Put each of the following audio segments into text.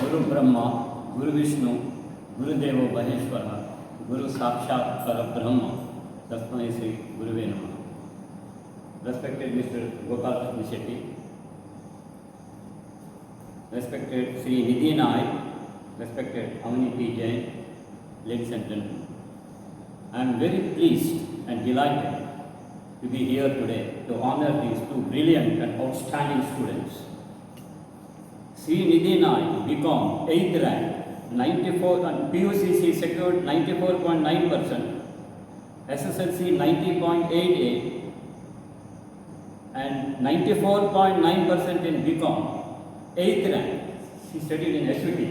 ಗುರು ಬ್ರಹ್ಮ ಗುರು ವಿಷ್ಣು ಗುರುದೇವ ಮಹೇಶ್ವರ ಗುರು ಸಾಕ್ಷಾತ್ ಪರಬ್ರಹ್ಮ ತಸ್ಮೈ ಶ್ರೀ ಗುರುವೇ ನಮಃ respected mister Gopalakrishna Shetty respected Sri Nidhi Naik, respected Avani P. Jain, ladies and gentlemen. I am very pleased and delighted to be here today to honor these two brilliant and outstanding students. Sri Nidhi Naik, BCom, 8th rank, 94 and PUCC secured 94.9%, SSLC 90.88, and 94.9% in BCom, 8th rank. She studied in SUT.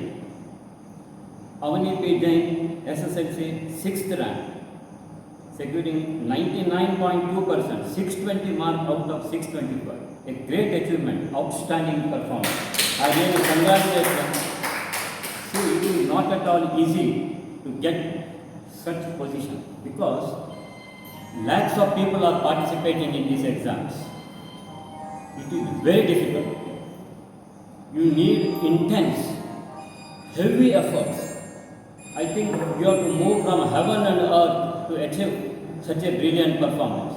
Avani P. Jain, SSLC, 6th rank, securing 99.2%, 620 mark out of 625. A great achievement, outstanding performance. I really congratulate them. See, it is not at all easy to get such position because lakhs of people are participating in these exams. It is very difficult. You need intense, heavy efforts. I think you have to move from heaven and earth to achieve such a brilliant performance.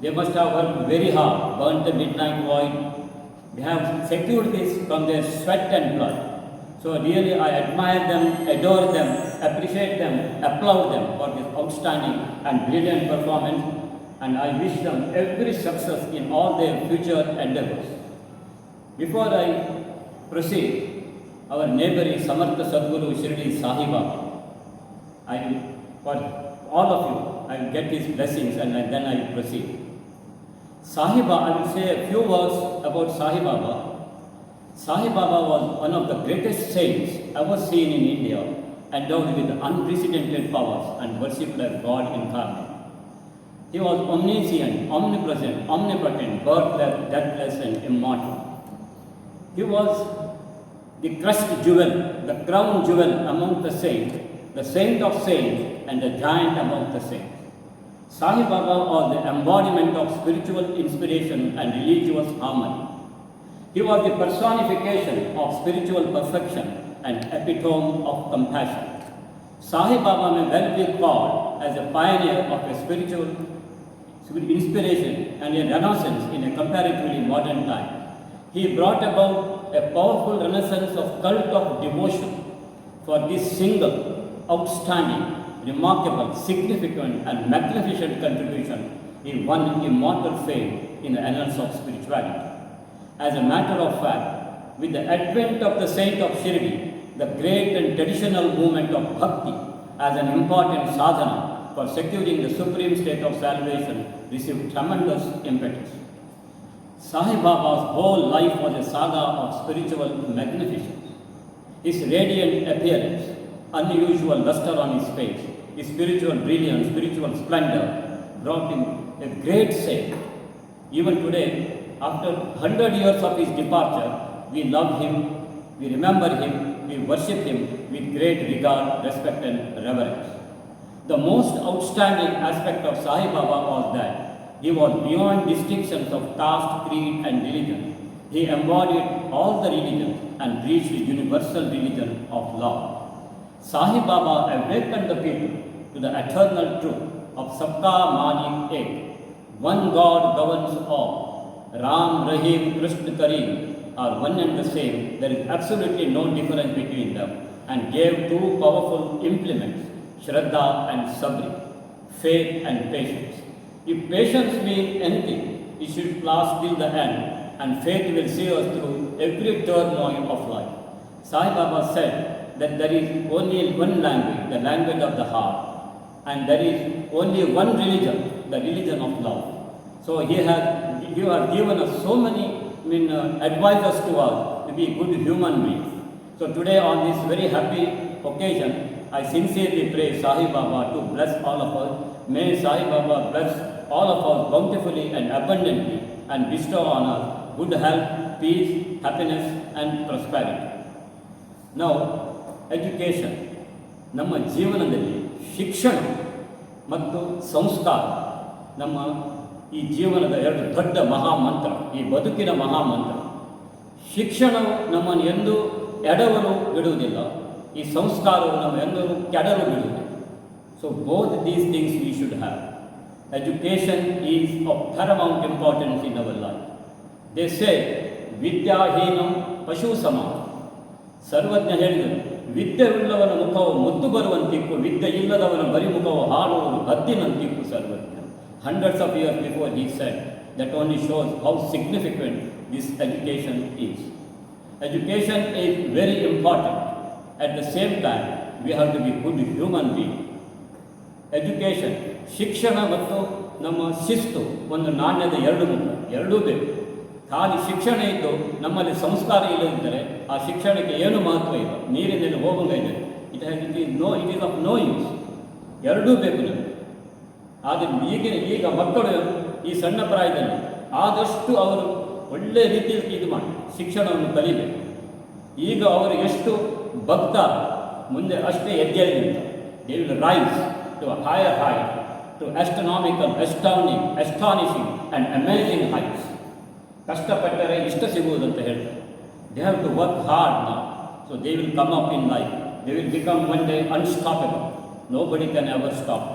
They must have worked very hard, burnt the midnight oil. They have secured this from their sweat and blood. So really I admire them, adore them, appreciate them, applaud them for this outstanding and brilliant performance and I wish them every success in all their future endeavors. Before I proceed, our neighbor is Samartha Sadguru Shirdi Sai Baba. I for all of you, I will get his blessings and then I will proceed. Sai Baba, I will say a few words about Sai Baba. Sai Baba was one of the greatest saints ever seen in India, endowed with unprecedented powers and worshipped as God incarnate. He was omniscient, omnipresent, omnipotent, birthless, deathless, and immortal. He was the crushed jewel, the crown jewel among the saints, the saint of saints, and the giant among the saints. Sai Baba was the embodiment of spiritual inspiration and religious harmony. He was the personification of spiritual perfection and epitome of compassion. Sai Baba may well be called as a pioneer of a spiritual inspiration and a renaissance in a comparatively modern time. He brought about a powerful renaissance of cult of devotion for this single, outstanding, remarkable, significant, and magnificent contribution. He won immortal fame in the annals of spirituality. As a matter of fact, with the advent of the saint of Shirdi, the great and traditional movement of bhakti as an important sadhana for securing the supreme state of salvation received tremendous impetus. Sai Baba's whole life was a saga of spiritual magnificence. His radiant appearance, unusual luster on his face, spiritual brilliance, spiritual splendor brought him a great saint. Even today, after 100 years of his departure, we love him, we remember him, we worship him with great regard, respect, and reverence. The most outstanding aspect of Sai Baba was that he was beyond distinctions of caste, creed, and religion. He embodied all the religions and preached the universal religion of love. Sai Baba awakened the people to the eternal truth of Sabka Malik Ek. One God governs all. Ram, Rahim, Krishna, Kareem are one and the same. There is absolutely no difference between them and gave two powerful implements, Shraddha and Sabri, faith and patience. If patience means anything, it should last till the end and faith will see us through every turmoil of life. Sai Baba said that there is only one language, the language of the heart, and there is only one religion, the religion of love. So he has, he has given us so many I mean, uh, advisors to us to be good human beings. So today on this very happy occasion, I sincerely pray Sai Baba to bless all of us. May Sai Baba bless all of us bountifully and abundantly and bestow on us good health, peace, happiness and prosperity. ನಾವು education ನಮ್ಮ ಜೀವನದಲ್ಲಿ ಶಿಕ್ಷಣ ಮತ್ತು ಸಂಸ್ಕಾರ, ನಮ್ಮ ಈ ಜೀವನದ ಎರಡು ದೊಡ್ಡ ಮಹಾಮಂತ್ರ, ಈ ಬದುಕಿನ ಮಹಾಮಂತ್ರ. ಶಿಕ್ಷಣವು ನಮ್ಮನ್ನು ಎಂದೂ ಎಡವಲು ಬಿಡುವುದಿಲ್ಲ. ಈ ಸಂಸ್ಕಾರವು ನಮ್ಮ ಎಂದರೂ ಕೆಡಲು ಬಿಡುವುದಿಲ್ಲ. So both these things we should have education is of paramount importance in our life they say ವಿದ್ಯಾಹೀನಂ ಪಶು ಸಮ ಸರ್ವಜ್ಞ ಹೇಳಿದರು ವಿದ್ಯೆಯುಳ್ಳವನ ಮುಖವು ಮುದ್ದು ಬರುವಂತಿಕ್ಕು ವಿದ್ಯೆ ಇಲ್ಲದವನ ಬರಿ ಮುಖವು ಹಾಡುವುದು ಹದ್ದಿನಂತಿಕ್ಕು Sarvajna. Hundreds of years before he set that only shows how significant this education is education is very important at the same time we have to be good human being education ಶಿಕ್ಷಣ ಮತ್ತು ನಮ್ಮ ಶಿಸ್ತು ಒಂದು ನಾಣ್ಯದ ಎರಡು ಮುಖ, ಎರಡೂ ಬೇಕು. ಖಾಲಿ ಶಿಕ್ಷಣ ಇದ್ದು ನಮ್ಮಲ್ಲಿ ಸಂಸ್ಕಾರ ಇಲ್ಲದಿದ್ದರೆ ಆ ಶಿಕ್ಷಣಕ್ಕೆ ಏನು ಮಹತ್ವ ಇಲ್ಲ? ನೀರಿನಲ್ಲಿ ಹೋಗಂಗ ಇದೆ. It no it is of no use ಎರಡೂ ಬೇಕು ನಮಗೆ. ಆದರೆ ಈಗಿನ ಈಗ ಮಕ್ಕಳು ಈ ಸಣ್ಣ ಪ್ರಾಯದಲ್ಲಿ ಆದಷ್ಟು ಅವರು ಒಳ್ಳೆಯ ರೀತಿಯಲ್ಲಿ ಇದು ಮಾಡಿ ಶಿಕ್ಷಣವನ್ನು ಕಲಿಬೇಕು. ಈಗ ಅವರು ಎಷ್ಟು ಭಕ್ತ, ಮುಂದೆ ಅಷ್ಟೇ ಅಂತ they will rise to higher high to astronomical ಎಸ್ಟಾನಿಂಗ್ astonishing and amazing heights ಕಷ್ಟಪಟ್ಟರೆ ಇಷ್ಟ ಸಿಗುವುದಂತ ಹೇಳ್ತಾರೆ they have to work hard ನಾ so they will come up in life they will become one day unstoppable nobody can ever stop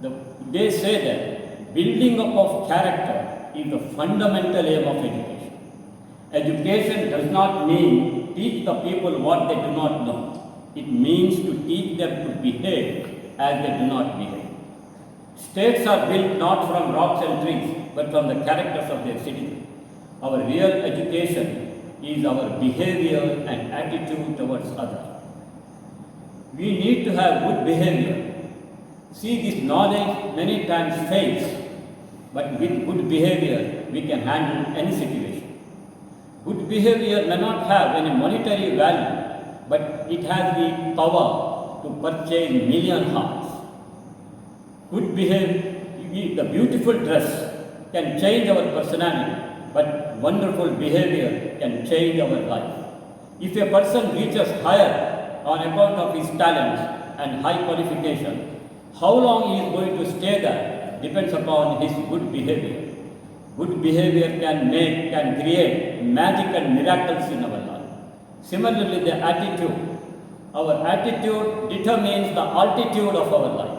The, they say that building up of character is the fundamental aim of education. Education does not mean teach the people what they do not know. It means to teach them to behave as they do not behave. States are built not from rocks and trees, but from the characters of their citizens. Our real education is our behavior and attitude towards others. We need to have good behavior See, this knowledge many times fails, but with good behavior, we can handle any situation. Good behavior may not have any monetary value, but it has the power to purchase million hearts. Good behavior, the beautiful dress can change our personality, but wonderful behavior can change our life. If a person reaches higher on account of his talents and high qualification, how long he is going to stay there depends upon his good behavior. Good behavior can make, can create magic and miracles in our life. Similarly, the attitude. Our attitude determines the altitude of our life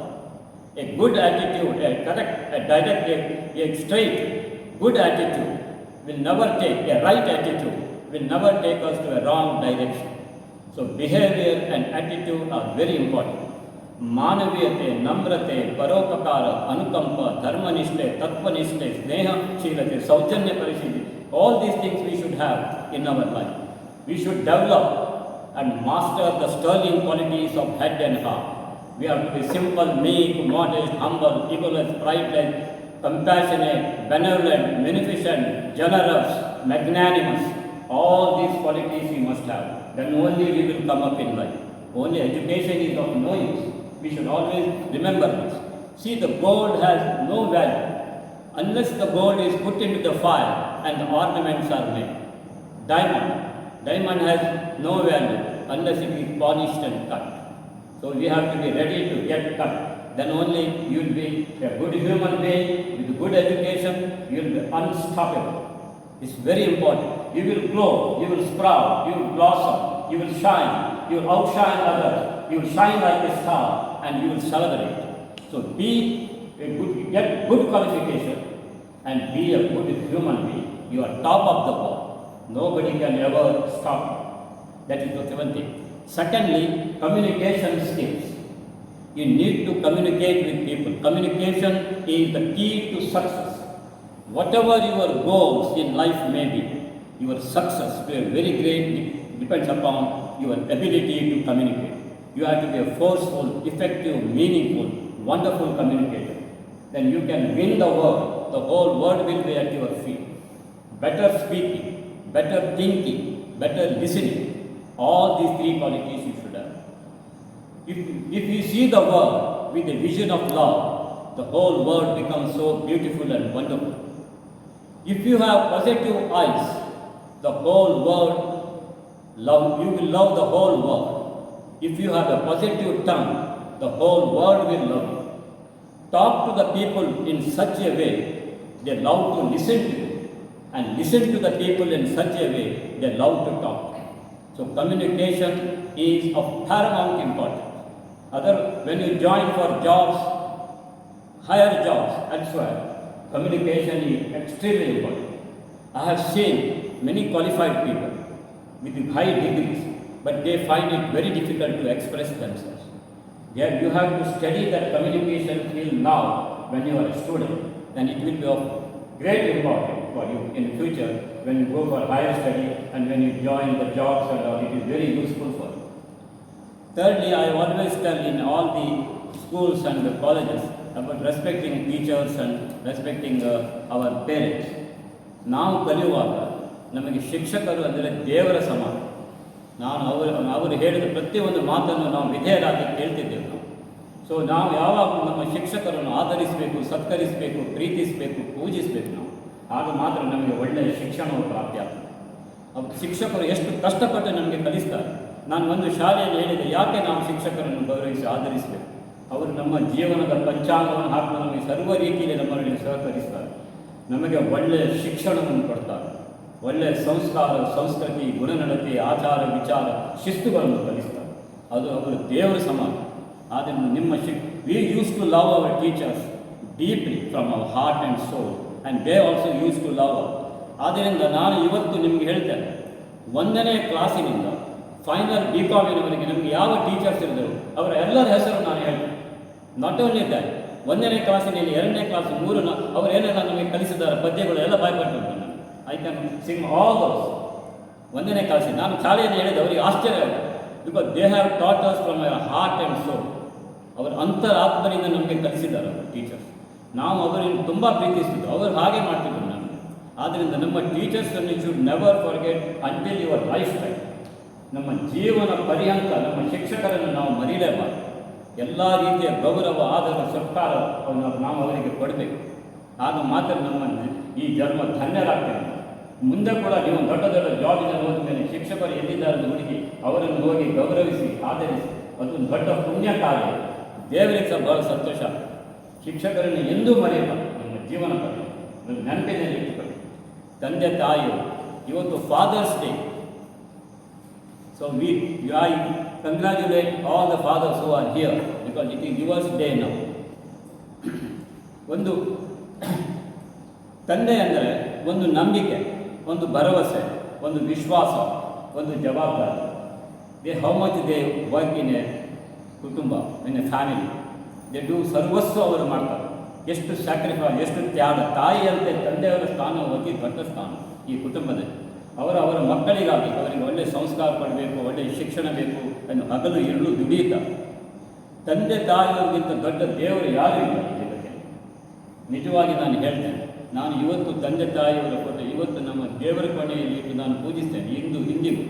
A good attitude, a correct, a direct, a, a straight, good attitude will never take, a right attitude will never take us to a wrong direction. So behavior and attitude are very important. ಮಾನವೀಯತೆ ನಮ್ರತೆ ಪರೋಪಕಾರ ಅನುಕಂಪ ಧರ್ಮನಿಷ್ಠೆ ತತ್ವನಿಷ್ಠೆ ಸ್ನೇಹಶೀಲತೆ ಸೌಜನ್ಯ ಪರಿಸ್ಥಿತಿ all these things we should have in our life we should develop and master the sterling qualities of head and heart. We are to be simple, meek, modest, humble, egoless, prideless, compassionate, benevolent, beneficent, generous, magnanimous. All these qualities we must have. Then only we will come up in life. Only education is of no use. We should always remember this. See, the gold has no value unless the gold is put into the fire and the ornaments are made. Diamond. Diamond has no value unless it is polished and cut. So we have to be ready to get cut. Then only you will be a good human being with good education, you will be unstoppable. It's very important. You will grow, you will sprout, you will blossom, you will shine, you will outshine others, you will shine like a star, and you will celebrate. So be a good, get good qualification, and be a good human being. You are top of the world. Nobody can ever stop you. That is the seventh thing. Secondly, communication skills. You need to communicate with people. Communication is the key to success. Whatever your goals in life may be, your success to a very great de- depends upon your ability to communicate. You have to be a forceful, effective, meaningful, wonderful communicator. Then you can win the world. The whole world will be at your feet. Better speaking, better thinking, better listening. All these three qualities you should have. If, if you see the world with a vision of love, the whole world becomes so beautiful and wonderful. If you have positive eyes, the whole world love you will love the whole world. If you have a positive tongue, the whole world will love you. Talk to the people in such a way they love to listen to you, and listen to the people in such a way they love to talk. So communication is of paramount importance. Other, when you join for jobs, higher jobs elsewhere, communication is extremely important. I have seen many qualified people with high degrees, but they find it very difficult to express themselves. Yeah, you have to study that communication skill now when you are a student, then it will be of great importance for you in future when you go for higher study and when you join the jobs and all, it is very useful for you. Thirdly, I always tell in all the schools and the colleges about respecting teachers and respecting uh, our parents. ನಾವು ಕಲಿಯುವಾಗ ನಮಗೆ ಶಿಕ್ಷಕರು ಅಂದರೆ ದೇವರ ಸಮಾನ ನಾನು ಅವರು ಅವರು ಹೇಳಿದ ಪ್ರತಿಯೊಂದು ಮಾತನ್ನು ನಾವು ವಿಧೇಯರಾಗಿ ಕೇಳ್ತಿದ್ದೇವೆ ನಾವು ಸೊ ನಾವು ಯಾವಾಗ ನಮ್ಮ ಶಿಕ್ಷಕರನ್ನು ಆಧರಿಸಬೇಕು ಸತ್ಕರಿಸಬೇಕು ಪ್ರೀತಿಸಬೇಕು ಪೂಜಿಸಬೇಕು ನಾವು ಆಗ ಮಾತ್ರ ನಮಗೆ ಒಳ್ಳೆಯ ಶಿಕ್ಷಣವು ಪ್ರಾಪ್ತಿಯಾಗ್ತದೆ ಅವ್ರು ಶಿಕ್ಷಕರು ಎಷ್ಟು ಕಷ್ಟಪಟ್ಟು ನಮಗೆ ಕಲಿಸ್ತಾರೆ. ನಾನು ಒಂದು ಶಾಲೆಯಲ್ಲಿ ಹೇಳಿದೆ, ಯಾಕೆ ನಾವು ಶಿಕ್ಷಕರನ್ನು ಗೌರವಿಸಿ ಆಧರಿಸಬೇಕು? ಅವರು ನಮ್ಮ ಜೀವನದ ಪಂಚಾಂಗವನ್ನು ಹಾಕಿ ನಮಗೆ ಸರ್ವ ರೀತಿಯಲ್ಲಿ ನಮ್ಮಲ್ಲಿ ಸಹಕರಿಸ್ತಾರೆ. ನಮಗೆ ಒಳ್ಳೆಯ ಶಿಕ್ಷಣವನ್ನು ಕೊಡ್ತಾರೆ. ಒಳ್ಳೆಯ ಸಂಸ್ಕಾರ, ಸಂಸ್ಕೃತಿ, ಗುಣನಡತೆ, ಆಚಾರ, ವಿಚಾರ, ಶಿಸ್ತುಗಳನ್ನು ಕಲಿಸ್ತಾರೆ. ಅದು ಅವರು ದೇವರ ಸಮಾನ. ಆದ್ದರಿಂದ ನಿಮ್ಮ ಶಿಕ್ we use to love our teachers deeply from our heart and soul and they also use to love ಆದ್ದರಿಂದ ನಾನು ಇವತ್ತು ನಿಮಗೆ ಹೇಳ್ತೇನೆ, ಒಂದನೇ ಕ್ಲಾಸಿನಿಂದ ಫೈನಲ್ ಬಿ ಕಾಮಿನವರೆಗೆ ನಮಗೆ ಯಾವ ಟೀಚರ್ಸ್ ಇದ್ದರು ಅವರ ಎಲ್ಲರ ಹೆಸರು ನಾನು ಹೇಳ್ತೇನೆ. ನಾಟ್ ಓನ್ಲಿ ದ್ಯಾಟ್ ಒಂದನೇ ಕ್ಲಾಸಿನಲ್ಲಿ ಎರಡನೇ ಕ್ಲಾಸ್ ಮೂರು ಅವರು ಏನೆಲ್ಲ ನಮಗೆ ಕಲಿಸಿದ್ದಾರೆ, ಪದ್ಯಗಳು ಎಲ್ಲ ಬಾಯ್ಪಟ್ಟು ನಾನು I can sing all those ಒಂದನೇ ಕ್ಲಾಸಿನ ನಾನು ಶಾಲೆಯಲ್ಲಿ ಹೇಳಿದ ಅವರಿಗೆ ಆಶ್ಚರ್ಯ because they have taught us from heart and soul ಅವರ ಅಂತರಾತ್ಮರಿಂದ ನಮಗೆ ಕಲಿಸಿದ್ದಾರೆ ಟೀಚರ್ಸ್ ನಾವು ಅವರನ್ನು ತುಂಬ ಪ್ರೀತಿಸ್ತಿದ್ದು ಅವರು ಹಾಗೆ ಮಾಡ್ತಿದ್ರು ನಾನು ಆದ್ದರಿಂದ ನಮ್ಮ ಟೀಚರ್ಸನ್ನು should never forget until your lifetime ನಮ್ಮ ಜೀವನ ಪರ್ಯಂತ, ನಮ್ಮ ಶಿಕ್ಷಕರನ್ನು ನಾವು ಮರೀಲೇಬಾರ್ದು. ಎಲ್ಲ ರೀತಿಯ ಗೌರವ, ಆದರ ಸರ್ಕಾರ ನಾವು ಅವರಿಗೆ ಕೊಡಬೇಕು. ಆಗ ಮಾತ್ರ ನಮ್ಮನ್ನು ಈ ಜನ್ಮ ಧನ್ಯರಾಗ್ತೇವೆ ಮುಂದೆ ಕೂಡ ನೀವು ದೊಡ್ಡ ದೊಡ್ಡ ಜಾಬಿನಲ್ಲಿ ಹೋದ ಮೇಲೆ ಶಿಕ್ಷಕರು ಎಲ್ಲಿದ್ದಾರೆ ಹುಡುಗಿ, ಅವರನ್ನು ಹೋಗಿ ಗೌರವಿಸಿ, ಆಧರಿಸಿ. ಅದೊಂದು ದೊಡ್ಡ ಪುಣ್ಯ ಕಾರ್ಯ. ದೇವರಿಗೆ ಸಹ ಬಹಳ ಸಂತೋಷ. ಶಿಕ್ಷಕರನ್ನು ಎಂದೂ ಮರೆಯಬಾರದು. ನಿಮ್ಮ ಜೀವನ ಪರ್ಯಂತ ನಿಮ್ಮ ನೆನಪಿನಲ್ಲಿ ಇಟ್ಟುಕೊಳ್ಳಿ. ತಂದೆ, ತಾಯಿ, ಇವತ್ತು Father's Day so we you I congratulate all the fathers who are here because it is yours day now ಒಂದು ತಂದೆ ಅಂದರೆ ಒಂದು ನಂಬಿಕೆ, ಒಂದು ಭರವಸೆ, ಒಂದು ವಿಶ್ವಾಸ, ಒಂದು ಜವಾಬ್ದಾರಿ. They how much they work in a ಕುಟುಂಬ in a family they do ಸರ್ವಸ್ವ ಅವರು ಮಾಡ್ತಾರೆ. ಎಷ್ಟು ಸ್ಯಾಕ್ರಿಫೈಸ್, ಎಷ್ಟು ತ್ಯಾಗ. ತಾಯಿಯಂತೆ ತಂದೆಯವರ ಸ್ಥಾನ ಅತಿ ದೊಡ್ಡ ಸ್ಥಾನ ಈ ಕುಟುಂಬದಲ್ಲಿ. ಅವರು ಅವರ ಮಕ್ಕಳಿಗಾಗಿ ಅವರಿಗೆ ಒಳ್ಳೆಯ ಸಂಸ್ಕಾರ ಕೊಡಬೇಕು ಒಳ್ಳೆಯ ಶಿಕ್ಷಣ ಬೇಕು ಎಂದು ಹಗಲು ಇರಲು ದುಡಿಯುತ್ತಾರೆ ತಂದೆ ತಾಯಿಯವರಿಗಿಂತ ದೊಡ್ಡ ದೇವರು ಯಾರು ಇಲ್ಲ ನಿಜವಾಗಿ ನಾನು ಹೇಳ್ತೇನೆ, ನಾನು ಇವತ್ತು ತಂದೆ ತಾಯಿಯವರ ಕೊಟ್ಟು ಇವತ್ತು ನಮ್ಮ ದೇವರ ಕೊನೆಯಲ್ಲಿ ಇಟ್ಟು ನಾನು ಪೂಜಿಸ್ತೇನೆ. ಇಂದು, ಇಂದಿಗೂ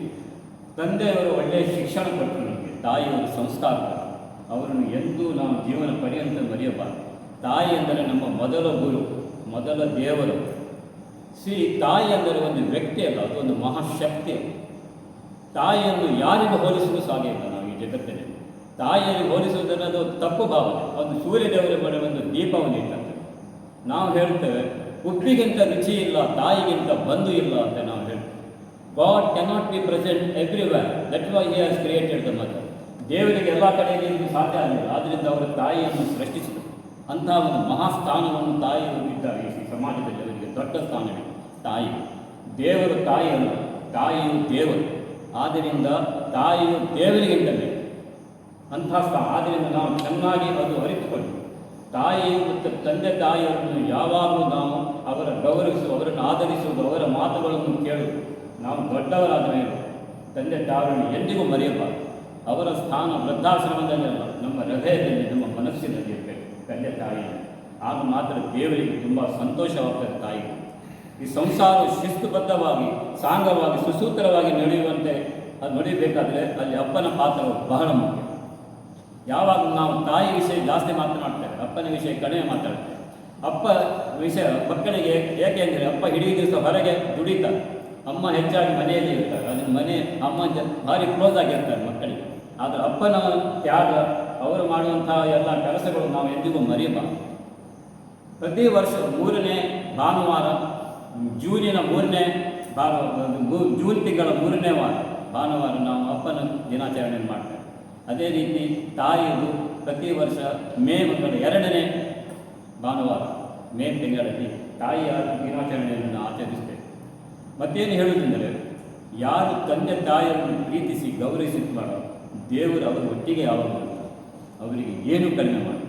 ತಂದೆಯವರು ಒಳ್ಳೆಯ ಶಿಕ್ಷಣ ಕೊಟ್ಟರು ನಮಗೆ ತಾಯಿಯವರು ಸಂಸ್ಕಾರ. ಅವರನ್ನು ಎಂದೂ ನಾವು ಜೀವನ ಪರ್ಯಂತ ಮರೆಯಬಾರದು. ತಾಯಿ ಎಂದರೆ ನಮ್ಮ ಮೊದಲ ಗುರು, ಮೊದಲ ದೇವರು. ಶ್ರೀ ತಾಯಿ ಅಂದರೆ ಒಂದು ವ್ಯಕ್ತಿ ಅಲ್ಲ, ಅದು ಒಂದು ಮಹಾಶಕ್ತಿ. ತಾಯಿಯನ್ನು ಯಾರಿಗೂ ಹೋಲಿಸಲು ಸಾಧ್ಯ ಇಲ್ಲ ನಾವು ಈ ಜಗತ್ತಿನಲ್ಲಿ. ತಾಯಿಯನ್ನು ಹೋಲಿಸುವುದನ್ನು ಅದು ತಪ್ಪು ಭಾವನೆ. ಒಂದು ಸೂರ್ಯದೇವರ ಮೇಲೆ ಒಂದು ದೀಪವನ್ನು ಇಟ್ಟಂತೆ. ನಾವು ಹೇಳ್ತೇವೆ, ಉಪ್ಪಿಗಿಂತ ರುಚಿ ಇಲ್ಲ, ತಾಯಿಗಿಂತ ಬಂಧು ಇಲ್ಲ ಅಂತ ನಾವು ಹೇಳ್ತೇವೆ. God cannot be present everywhere that was he has created the mother ದೇವರಿಗೆ ಎಲ್ಲ ಕಡೆಯಲ್ಲಿ ಸಾಧ್ಯ ಆಗಲಿಲ್ಲ. ಆದ್ದರಿಂದ ಅವರ ತಾಯಿಯನ್ನು ಸೃಷ್ಟಿಸಿದರು. ಅಂತಹ ಒಂದು ಮಹಾಸ್ಥಾನವನ್ನು ತಾಯಿ ಇದ್ದಾರೆ ಈ ಸಮಾಜದಲ್ಲಿ ಅವರಿಗೆ. ದೊಡ್ಡ ಸ್ಥಾನವಿದೆ ತಾಯಿ. ದೇವರು ತಾಯಿಯಲ್ಲ ತಾಯಿಯು ದೇವರು. ಆದ್ದರಿಂದ ತಾಯಿಯು ದೇವರಿಗಿಂತ ಬೇಕು ಅಂತಹ ಸ್ಥಾನ. ಆದ್ದರಿಂದ ನಾವು ಚೆನ್ನಾಗಿ ಅದು ಅರಿತುಕೊಂಡು ತಾಯಿ ಮತ್ತು ತಂದೆ ತಾಯಿಯವರನ್ನು ಯಾವಾಗಲೂ ನಾವು ಅವರ ಗೌರವಿಸುವ, ಅವರನ್ನು ಆಧರಿಸುವುದು ಅವರ ಮಾತುಗಳನ್ನು ಕೇಳುವುದು. ನಾವು ದೊಡ್ಡವರಾದ ಮೇಲೆ ತಂದೆ ತಾಯಿಯನ್ನು ಎಂದಿಗೂ ಮರೆಯಬಾರದು. ಅವರ ಸ್ಥಾನ ವೃದ್ಧಾಶ್ರಮದಲ್ಲಲ್ಲ ನಮ್ಮ ಹೃದಯದಲ್ಲಿ, ನಮ್ಮ ಮನಸ್ಸಿನಲ್ಲಿ ಇರಬೇಕು. ತಂದೆ ತಾಯಿ, ಆಗ ಮಾತ್ರ ದೇವರಿಗೆ ತುಂಬ ಸಂತೋಷವಾಗ್ತದೆ ತಾಯಿ. ಈ ಸಂಸಾರ ಶಿಸ್ತುಬದ್ಧವಾಗಿ, ಸಾಂಗವಾಗಿ, ಸುಸೂತ್ರವಾಗಿ ನಡೆಯುವಂತೆ ಅದು ನಡೆಯಬೇಕಾದ್ರೆ ಅಲ್ಲಿ ಅಪ್ಪನ ಪಾತ್ರವು ಬಹಳ ಮುಖ್ಯ. ಯಾವಾಗ ನಾವು ತಾಯಿ ವಿಷಯ ಜಾಸ್ತಿ ಮಾತನಾಡ್ತೇವೆ, ಅಪ್ಪನ ವಿಷಯ ಕಡಿಮೆ ಮಾತಾಡ್ತೇವೆ. ಅಪ್ಪ ವಿಷಯ ಮಕ್ಕಳಿಗೆ ಏಕೆ ಅಂದರೆ ಅಪ್ಪ ಇಡೀ ದಿವಸ ಹೊರಗೆ ದುಡಿತಾರೆ. ಅಮ್ಮ ಹೆಚ್ಚಾಗಿ ಮನೆಯಲ್ಲಿ ಇರ್ತಾರೆ. ಅದನ್ನ ಮನೆ, ಅಮ್ಮ ಭಾರಿ ಕ್ಲೋಸ್ ಆಗಿರ್ತಾರೆ ಮಕ್ಕಳಿಗೆ. ಆದರೆ ಅಪ್ಪನ ತ್ಯಾಗ, ಅವರು ಮಾಡುವಂತಹ ಎಲ್ಲ ಕೆಲಸಗಳು ನಾವು ಎಂದಿಗೂ ಮರೆಯಬಾರದು ಪ್ರತಿ ವರ್ಷ ಮೂರನೇ ಭಾನುವಾರ, ಜೂನಿನ ಮೂರನೇ ಭಾನು ಜೂನ್ ತಿಂಗಳ ಮೂರನೇ ವಾರ, ಭಾನುವಾರ ನಾವು ಅಪ್ಪನ ದಿನಾಚರಣೆ ಮಾಡ್ತೇವೆ. ಅದೇ ರೀತಿ ತಾಯಿಯದು ಪ್ರತಿ ವರ್ಷ ಮೇ ಮಕ್ಕಳ ಎರಡನೇ ಭಾನುವಾರ, ಮೇ ತಿಂಗಳಲ್ಲಿ ತಾಯಿಯ ದಿನಾಚರಣೆಯನ್ನು ಆಚರಿಸ್ತೇವೆ. ಮತ್ತೇನು ಹೇಳುವುದೆಂದರೆ, ಯಾರು ತಂದೆ ತಾಯಿಯನ್ನು ಪ್ರೀತಿಸಿ ಗೌರವಿಸುತ್ತಾರೋ ದೇವರು ಅವರ ಒಟ್ಟಿಗೆ ಯಾವಾಗ ಬರ್ತಾರೆ ಅವರಿಗೆ ಏನು ಕಡಿಮೆ ಮಾಡಿ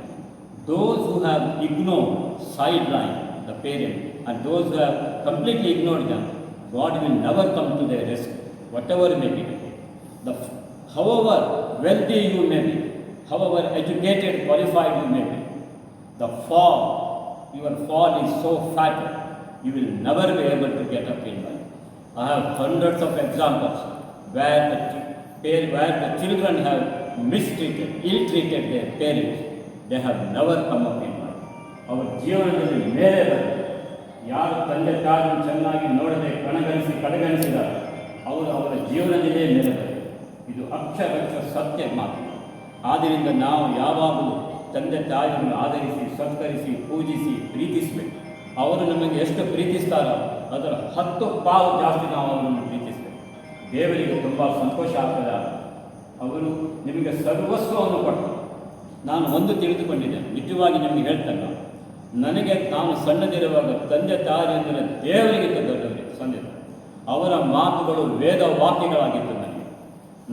those who have ignored sideline the parent and those who have completely ignored them, God will never come to their rescue, whatever may be. The, however wealthy you may be, however educated, qualified you may be, the fall, your fall is so fatal, you will never be able to get up in life. I have hundreds of examples where the, ch- par- where the children have mistreated, ill-treated their parents. They have never come up in life. ಅವರ ಜೀವನದಲ್ಲಿ ಮೇಲೆ ಬರಲಿ. ಯಾರು ತಂದೆ ತಾಯಿಯನ್ನು ಚೆನ್ನಾಗಿ ನೋಡದೆ ಕಣಗಣಿಸಿ ಕಡೆಗಣಿಸಿದ್ದಾರೆ ಅವರು ಅವರ ಜೀವನದಲ್ಲೇ ಮೇಲೆ ಬರಲಿ. ಇದು ಅಕ್ಷರಕ್ಷ ಸತ್ಯ ಮಾತು. ಆದ್ದರಿಂದ ನಾವು ಯಾವಾಗಲೂ ತಂದೆ ತಾಯಿಯನ್ನು ಆಧರಿಸಿ ಸತ್ಕರಿಸಿ ಪೂಜಿಸಿ ಪ್ರೀತಿಸಬೇಕು. ಅವರು ನಮಗೆ ಎಷ್ಟು ಪ್ರೀತಿಸ್ತಾರೋ ಅದರ ಹತ್ತು ಪಾಲು ಜಾಸ್ತಿ ನಾವು ಅವರನ್ನು ಪ್ರೀತಿಸಬೇಕು. ದೇವರಿಗೆ ತುಂಬ ಸಂತೋಷ ಆಗ್ತದ. ಅವರು ನಿಮಗೆ ಸರ್ವಸ್ವವನ್ನು ಕೊಟ್ಟರು. ನಾನು ಒಂದು ತಿಳಿದುಕೊಂಡಿದ್ದೇನೆ ನಿಜವಾಗಿ ನಿಮಗೆ ಹೇಳ್ತಲ್ಲ ನನಗೆ ನಾನು ಸಣ್ಣದಿರುವಾಗ ತಂದೆ ತಾಯಿ ದೇವರಿಗೆ ದೊಡ್ಡವರಿಗೆ ತಾಯಿ. ಅವರ ಮಾತುಗಳು ವೇದ ವಾಕ್ಯಗಳಾಗಿತ್ತು ನನಗೆ.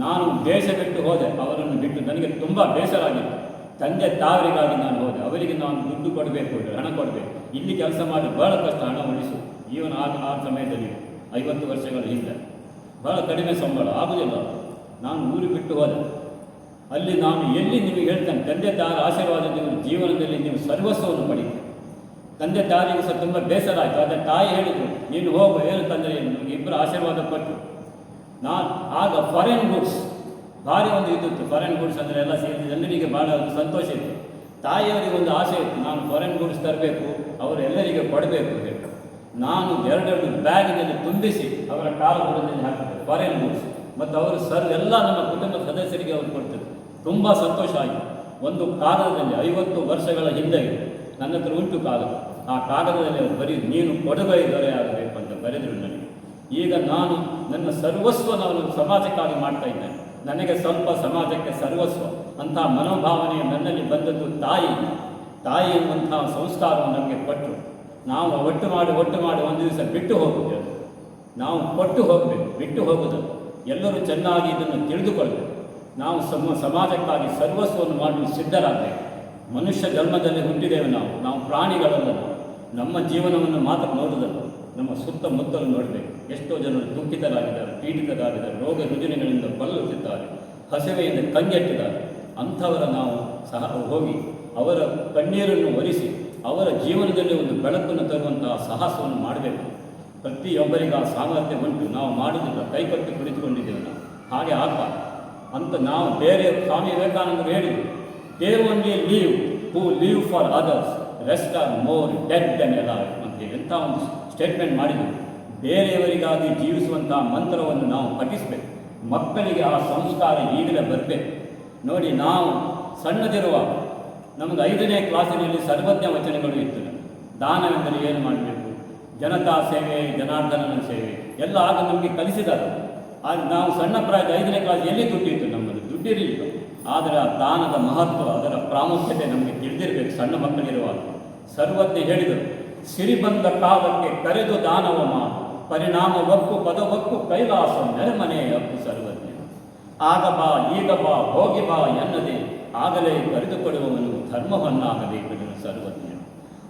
ನಾನು ದೇಶ ಬಿಟ್ಟು ಹೋದೆ. ಅವರನ್ನು ಬಿಟ್ಟು ನನಗೆ ತುಂಬ ಬೇಸರ ಆಗಿತ್ತು ತಂದೆ ತಾವರಿಗಾಗಿ ನಾನು ಹೋದೆ. ಅವರಿಗೆ ನಾನು ದುಡ್ಡು ಕೊಡಬೇಕು, ಹಣ ಕೊಡಬೇಕು. ಇಲ್ಲಿ ಕೆಲಸ ಮಾಡಿ ಬಹಳ ಕಷ್ಟ ಹಣ ಉಳಿಸು ಈವನ್ ಆ ಆ ಸಮಯದಲ್ಲಿ ಐವತ್ತು ವರ್ಷಗಳ ಹಿಂದೆ ಬಹಳ ಕಡಿಮೆ ಸಂಬಳ ಆಗುವುದಿಲ್ಲ ನಾನು ಊರು ಬಿಟ್ಟು ಹೋದೆ. ಅಲ್ಲಿ ನಾನು ಎಲ್ಲಿ ನಿಮಗೆ ಹೇಳ್ತೇನೆ, ತಂದೆ ತಾರ ಆಶೀರ್ವಾದ ನೀವು ಜೀವನದಲ್ಲಿ ನೀವು ಸರ್ವಸ್ವವನ್ನು ಪಡೀತೀರಿ ತಂದೆ ತಾಯಿಗೂ ಸಹ ತುಂಬ ಬೇಸರ ಆಯಿತು. ಆದರೆ ತಾಯಿ ಹೇಳಿದರು, ನೀನು ಹೋಗು, ಏನು ತಂದರೆ ನಿಮಗೆ ಇಬ್ಬರು ಆಶೀರ್ವಾದ ಕೊಟ್ಟು ನಾನು, ಆಗ ಫಾರಿನ್ ಗುಡ್ಸ್ ಭಾರಿ ಒಂದು ಇದ್ದಿತ್ತು ಫಾರಿನ್ ಗುಡ್ಸ್ ಅಂದರೆ ಎಲ್ಲ ಸೇರಿ ಎಲ್ಲರಿಗೆ ಭಾಳ ಸಂತೋಷ ಇತ್ತು. ತಾಯಿಯವರಿಗೆ ಒಂದು ಆಸೆ ಇತ್ತು, ನಾನು ಫಾರಿನ್ ಗುಡ್ಸ್ ತರಬೇಕು, ಅವರು ಎಲ್ಲರಿಗೆ ಕೊಡಬೇಕು ಹೇಳಿ. ನಾನು ಎರಡೆರಡು ಬ್ಯಾಗಿನಲ್ಲಿ ತುಂಬಿಸಿ ಅವರ ಕಾಲುಗಳಲ್ಲಿ ಹಾಕಿದ್ದೆ ಫಾರಿನ್ ಮೂವ್ಸ್ ಮತ್ತು ಅವರು ಸರ್, ಎಲ್ಲ ನಮ್ಮ ಕುಟುಂಬ ಸದಸ್ಯರಿಗೆ ಅವರು ಕೊಡ್ತಿದ್ರು ತುಂಬ ಸಂತೋಷ ಆಯಿತು. ಒಂದು ಕಾಗದದಲ್ಲಿ ಐವತ್ತು ವರ್ಷಗಳ ಹಿಂದೆ. ನನ್ನ ಹತ್ರ ಉಂಟು ಕಾಗದ. ಆ ಕಾಗದದಲ್ಲಿ ಅವರು ಬರೀ ನೀನು ಕೊಡುಗೈ ದೊರೆಯಾಗಬೇಕು ಅಂತ ಬರೆದರು ನನಗೆ. ಈಗ ನಾನು ನನ್ನ ಸರ್ವಸ್ವ ಸಮಾಜಕ್ಕಾಗಿ ಮಾಡ್ತಾ ಇದ್ದೇನೆ. ನನಗೆ ಸ್ವಲ್ಪ ಸಮಾಜಕ್ಕೆ ಸರ್ವಸ್ವ. ಅಂತಹ ಮನೋಭಾವನೆ ನನ್ನಲ್ಲಿ ಬಂದದ್ದು ತಾಯಿ. ತಾಯಿ ಎಂಬಂತಹ ಸಂಸ್ಕಾರವನ್ನು ನಮಗೆ ಕೊಟ್ಟರು. ನಾವು ಒಟ್ಟು ಮಾಡಿ ಒಟ್ಟು ಮಾಡಿ ಒಂದು ದಿವಸ ಬಿಟ್ಟು ಹೋಗುತ್ತೇವೆ. ನಾವು ಕೊಟ್ಟು ಹೋಗಬೇಕು, ಬಿಟ್ಟು ಹೋಗುವುದಲ್ಲ. ಎಲ್ಲರೂ ಚೆನ್ನಾಗಿ ಇದನ್ನು ತಿಳಿದುಕೊಳ್ಬೇಕು ನಾವು ಸಮ, ಸಮಾಜಕ್ಕಾಗಿ ಸರ್ವಸ್ವವನ್ನು ಮಾಡಲು ಸಿದ್ಧರಾಗಬೇಕು. ಮನುಷ್ಯ ಜನ್ಮದಲ್ಲಿ ಹುಟ್ಟಿದ್ದೇವೆ ನಾವು. ನಾವು ಪ್ರಾಣಿಗಳಲ್ಲ. ನಮ್ಮ ಜೀವನವನ್ನು ಮಾತ್ರ ನೋಡುವುದಲ್ಲ. ನಮ್ಮ ಸುತ್ತಮುತ್ತಲು ನೋಡಬೇಕು. ಎಷ್ಟೋ ಜನರು ದುಃಖಿತರಾಗಿದ್ದಾರೆ, ಪೀಡಿತರಾಗಿದ್ದಾರೆ, ರೋಗ ರುಜಿನಗಳಿಂದ ಬಲ್ಲುತ್ತಿದ್ದಾರೆ ಹಸಿವೆಯಿಂದ ಕಂಗೆಟ್ಟಿದ್ದಾರೆ. ಅಂಥವರ ನಾವು ಸಹ ಹೋಗಿ ಅವರ ಕಣ್ಣೀರನ್ನು ಒರೆಸಿ ಅವರ ಜೀವನದಲ್ಲಿ ಒಂದು ಬೆಳಕನ್ನು ತರುವಂತಹ ಸಾಹಸವನ್ನು ಮಾಡಬೇಕು. ಪ್ರತಿಯೊಬ್ಬರಿಗೆ ಆ ಸಾಮರ್ಥ್ಯ ಉಂಟು. ನಾವು ಮಾಡುವುದಿಲ್ಲ ಕೈಕೊಟ್ಟು ಕುಳಿತುಕೊಂಡಿದ್ದೇವೆ ಹಾಗೆ ಆಗಬಾರ್ದು. ಅಂತ ನಾವು ಬೇರೆ ಸ್ವಾಮಿ ವಿವೇಕಾನಂದರು ಹೇಳಿದರು. They only live who live for others rest are more dead than ಎಲ್ಲ ಅಂತ ಎಂಥ ಒಂದು ಸ್ಟೇಟ್ಮೆಂಟ್ ಮಾಡಿದರು. ಬೇರೆಯವರಿಗಾಗಿ ಜೀವಿಸುವಂತಹ ಮಂತ್ರವನ್ನು ನಾವು ಪಠಿಸಬೇಕು. ಮಕ್ಕಳಿಗೆ ಆ ಸಂಸ್ಕಾರ ಈಗಲೇ ಬರಬೇಕು. ನೋಡಿ, ನಾವು ಸಣ್ಣದಿರುವ ನಮಗೆ ಐದನೇ ಕ್ಲಾಸಿನಲ್ಲಿ ಸರ್ವಜ್ಞ ವಚನಗಳು ಇತ್ತು. ದಾನವೆಂದರೆ ಏನು ಮಾಡಬೇಕು? ಜನತಾ ಸೇವೆ, ಜನಾರ್ದನನ ಸೇವೆ, ಎಲ್ಲ ಆಗ ನಮಗೆ ಕಲಿಸಿದರು. ಆದರೆ ನಾವು ಸಣ್ಣ ಪ್ರಾಯದ ಐದನೇ ಕ್ಲಾಸ್ ಎಲ್ಲಿ ದುಡ್ಡಿತ್ತು? ನಮ್ಮಲ್ಲಿ ದುಡ್ಡಿರಲಿಲ್ಲ. ಆದರೆ ಆ ದಾನದ ಮಹತ್ವ, ಅದರ ಪ್ರಾಮುಖ್ಯತೆ ನಮಗೆ ತಿಳಿದಿರಬೇಕು ಸಣ್ಣ ಮಕ್ಕಳಿರುವಾಗ. ಸರ್ವಜ್ಞ ಹೇಳಿದರು ಸಿರಿ ಬಂದ ಕಾಲಕ್ಕೆ ಕರೆದು ದಾನವ ಮಾಡು. ಪರಿಣಾಮ ಒಕ್ಕು ಪದವಕ್ಕು ಕೈಲಾಸ ನೆರೆಮನೆ ಅಪ್ಪು ಸರ್ವಜ್ಞ. ಆಗ ಬಾ, ಈಗ ಬಾ, ಹೋಗಿ ಬಾ ಎನ್ನದೆ ಆಗಲೇ ಕರೆದುಕೊಡುವವನು ಧರ್ಮವನ್ನಾಗಬೇಕೆಂದು ಸರ್ವಜ್ಞ.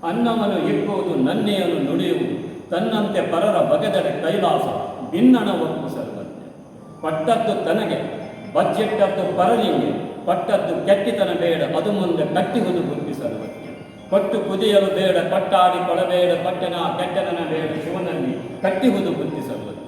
ಅನ್ನವನ್ನು ಇಕ್ಕುವುದು ನನ್ನೆಯನ್ನು ನುಡಿಯುವುದು. ತನ್ನಂತೆ ಪರರ ಬಗೆದಡೆ ಕೈಲಾಸ ಭಿನ್ನಣ ಒಪ್ಪು ಸರ್ವಂತೆ. ಪಟ್ಟದ್ದು ತನಗೆ ಬಜ್ಜೆಟ್ಟದ್ದು ಪರನಿಗೆ, ಪಟ್ಟದ್ದು ಕೆಟ್ಟಿತನ ಬೇಡ, ಅದು ಮುಂದೆ ಕಟ್ಟಿಹುದು ಬುದ್ಧಿ ಸರ್ವಜ್ಞ ಕೊಟ್ಟು ಕುದಿಯಲು ಬೇಡ ಪಟ್ಟಾಡಿ ಕೊಡಬೇಡ ಪಟ್ಟಣ ಕೆಟ್ಟತನ ಬೇಡ, ಶಿವನಲ್ಲಿ ಕಟ್ಟಿಹುದು ಬುದ್ಧಿ ಸರ್ವಜ್ಞ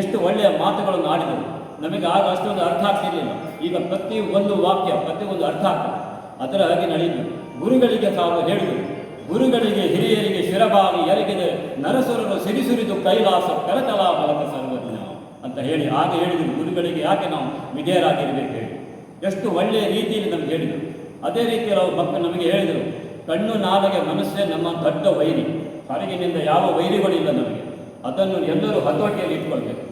ಎಷ್ಟು ಒಳ್ಳೆಯ ಮಾತುಗಳನ್ನು ಆಡಿದರು ನಮಗೆ ಆಗ ಅಷ್ಟೊಂದು ಅರ್ಥ ಆಗ್ತಿರಲಿಲ್ಲ. ಈಗ ಪ್ರತಿ ಒಂದು ವಾಕ್ಯ, ಪ್ರತಿ ಒಂದು ಅರ್ಥ ಆಗ್ತದೆ. ಅದರ ಹಾಗೆ ನಡೆಯಿತು ಗುರುಗಳಿಗೆ ತಾವು ಹೇಳಿದರು ಗುರುಗಳಿಗೆ, ಹಿರಿಯರಿಗೆ ಶಿರಬಾಗಿ ಎರಗಿದೆ ನರಸುರರು ಸಿರಿಸುರಿದು ಕೈಲಾಸ ಕರತಲಾ ಬಲಕ ಸರ್ವಜ್ಞ ಅಂತ ಹೇಳಿ ಆಗ ಹೇಳಿದರು ಗುರುಗಳಿಗೆ, ಯಾಕೆ ನಾವು ವಿಧೇಯರಾಗಿರಬೇಕು ಹೇಳಿ. ಎಷ್ಟು ಒಳ್ಳೆಯ ರೀತಿಯಲ್ಲಿ ನಮ್ಗೆ ಹೇಳಿದರು. ಅದೇ ರೀತಿಯಲ್ಲಿ ಅವರು ಮಕ್ಕಳು ನಮಗೆ ಹೇಳಿದರು, ಕಣ್ಣು ನಾಲಗೆ ಮನಸ್ಸೇ ನಮ್ಮ ದೊಡ್ಡ ವೈರಿ, ಹೊರಗಿನಿಂದ ಯಾವ ವೈರಿಗಳಿಲ್ಲ ನಮಗೆ. ಅದನ್ನು ಎಲ್ಲರೂ ಹತೋಟಿಯಲ್ಲಿ ಇಟ್ಕೊಳ್ಬೇಕು.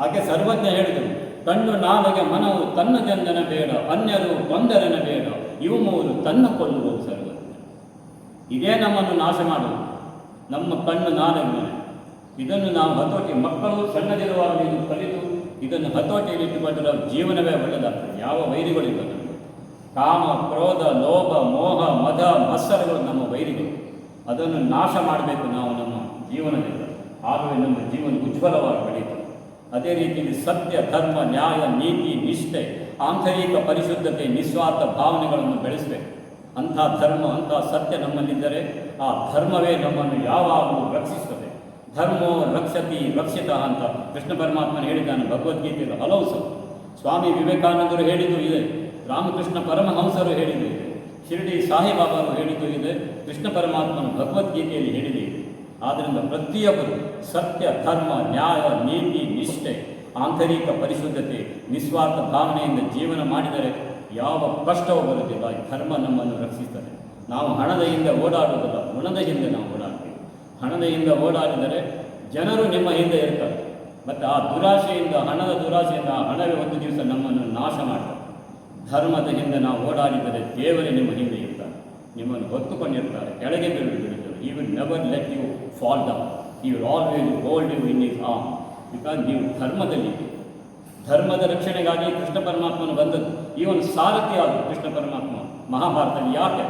ಹಾಗೆ ಸರ್ವಜ್ಞ ಹೇಳಿದರು, ಕಣ್ಣು ನಾಲಗೆ ಮನವು ತನ್ನದೆಂದನ ಬೇಡ, ಅನ್ಯರು ಕೊಂದರನ ಬೇಡ, ಇವು ಮೂರು ತನ್ನ ಕೊಲ್ಲುವುದು ಸರ್ವಜ್ಞ. ಇದೇ ನಮ್ಮನ್ನು ನಾಶ ಮಾಡುವುದು. ನಮ್ಮ ಕಣ್ಣು ಮನೆ ಇದನ್ನು ನಾವು ಹತೋಟಿ ಮಕ್ಕಳು ಸಣ್ಣದಿರುವಾಗ ಇದು ಕಲಿತು, ಇದನ್ನು ಹತೋಟಿಯಲ್ಲಿ ಇಟ್ಟುಕೊಂಡರೆ ಜೀವನವೇ ಒಳ್ಳೆಯದಾಗ್ತದೆ ಯಾವ ವೈರಿಗಳಿಲ್ಲ ನಮಗೆ. ಕಾಮ, ಕ್ರೋಧ, ಲೋಭ, ಮೋಹ, ಮದ, ಮತ್ಸರಗಳು ನಮ್ಮ ವೈರಿಗಳು. ಅದನ್ನು ನಾಶ ಮಾಡಬೇಕು ನಾವು ನಮ್ಮ ಜೀವನದಿಂದ. ಆದರೆ ನಮ್ಮ ಜೀವನ ಉಜ್ವಲವಾಗಿ ಬೆಳೀತದೆ ಅದೇ ರೀತಿಯಲ್ಲಿ ಸತ್ಯ, ಧರ್ಮ, ನ್ಯಾಯ, ನೀತಿ, ನಿಷ್ಠೆ, ಆಂತರಿಕ ಪರಿಶುದ್ಧತೆ, ನಿಸ್ವಾರ್ಥ ಭಾವನೆಗಳನ್ನು ಬೆಳೆಸಬೇಕು. ಅಂಥ ಧರ್ಮ, ಅಂಥ ಸತ್ಯ ನಮ್ಮಲ್ಲಿದ್ದರೆ ಆ ಧರ್ಮವೇ ನಮ್ಮನ್ನು ಯಾವಾಗಲೂ ರಕ್ಷಿಸುತ್ತದೆ. ಧರ್ಮೋ ರಕ್ಷತಿ ರಕ್ಷಿತ ಅಂತ ಕೃಷ್ಣ ಪರಮಾತ್ಮನ ಹೇಳಿದ್ದಾನೆ, ಭಗವದ್ಗೀತೆಯಲ್ಲಿ ಹಲವು ಸಲ. ಸ್ವಾಮಿ ವಿವೇಕಾನಂದರು ಹೇಳಿದ್ದು ಇದೆ, ರಾಮಕೃಷ್ಣ ಪರಮಹಂಸರು ಹೇಳಿದ್ದು ಇದೆ, ಶಿರಡಿ ಸಾಹಿಬಾಬಾರು ಹೇಳಿದ್ದು ಇದೆ, ಕೃಷ್ಣ ಪರಮಾತ್ಮನು ಭಗವದ್ಗೀತೆಯಲ್ಲಿ ಹೇಳಿದೆ. ಆದ್ದರಿಂದ ಪ್ರತಿಯೊಬ್ಬರು ಸತ್ಯ, ಧರ್ಮ, ನ್ಯಾಯ, ನೀತಿ, ನಿಷ್ಠೆ, ಆಂತರಿಕ ಪರಿಶುದ್ಧತೆ, ನಿಸ್ವಾರ್ಥ ಭಾವನೆಯಿಂದ ಜೀವನ ಮಾಡಿದರೆ ಯಾವ ಕಷ್ಟವೂ ಬರುತ್ತಿಲ್ಲ ಧರ್ಮ ನಮ್ಮನ್ನು ರಕ್ಷಿಸ್ತದೆ. ನಾವು ಹಣದ ಹಿಂದೆ ಓಡಾಡುವುದಿಲ್ಲ ಗುಣದ ಹಿಂದೆ ನಾವು ಓಡಾಡ್ತೀವಿ. ಹಣದ ಹಿಂದೆ ಓಡಾಡಿದರೆ ಜನರು ನಿಮ್ಮ ಹಿಂದೆ ಇರ್ತಾರೆ. ಮತ್ತು ಆ ದುರಾಶೆಯಿಂದ, ಹಣದ ದುರಾಶೆಯಿಂದ ಆ ಹಣವೇ ಒಂದು ದಿವಸ ನಮ್ಮನ್ನು ನಾಶ ಮಾಡ್ತಾರೆ ಧರ್ಮದ ಹಿಂದೆ ನಾವು ಓಡಾಡಿದರೆ ದೇವರೇ ನಿಮ್ಮ ಹಿಂದೆ ಇರ್ತಾರೆ. ನಿಮ್ಮನ್ನು ಹೊತ್ತುಕೊಂಡಿರ್ತಾರೆ, ಕೆಳಗೆ ಬಿಡುತ್ತಾರೆ he will never let you fall down he will always hold you in his am because ನೀವು ಧರ್ಮದಲ್ಲಿ ಧರ್ಮದ ರಕ್ಷಣೆಗಾಗಿ ಕೃಷ್ಣ ಪರಮಾತ್ಮನು ಬಂದದ್ದು. ಈ ಒಂದು ಸಾರಥಿ ಆದ ಕೃಷ್ಣ ಪರಮಾತ್ಮ ಮಹಾಭಾರತದಲ್ಲಿ ಯಾಕೆ?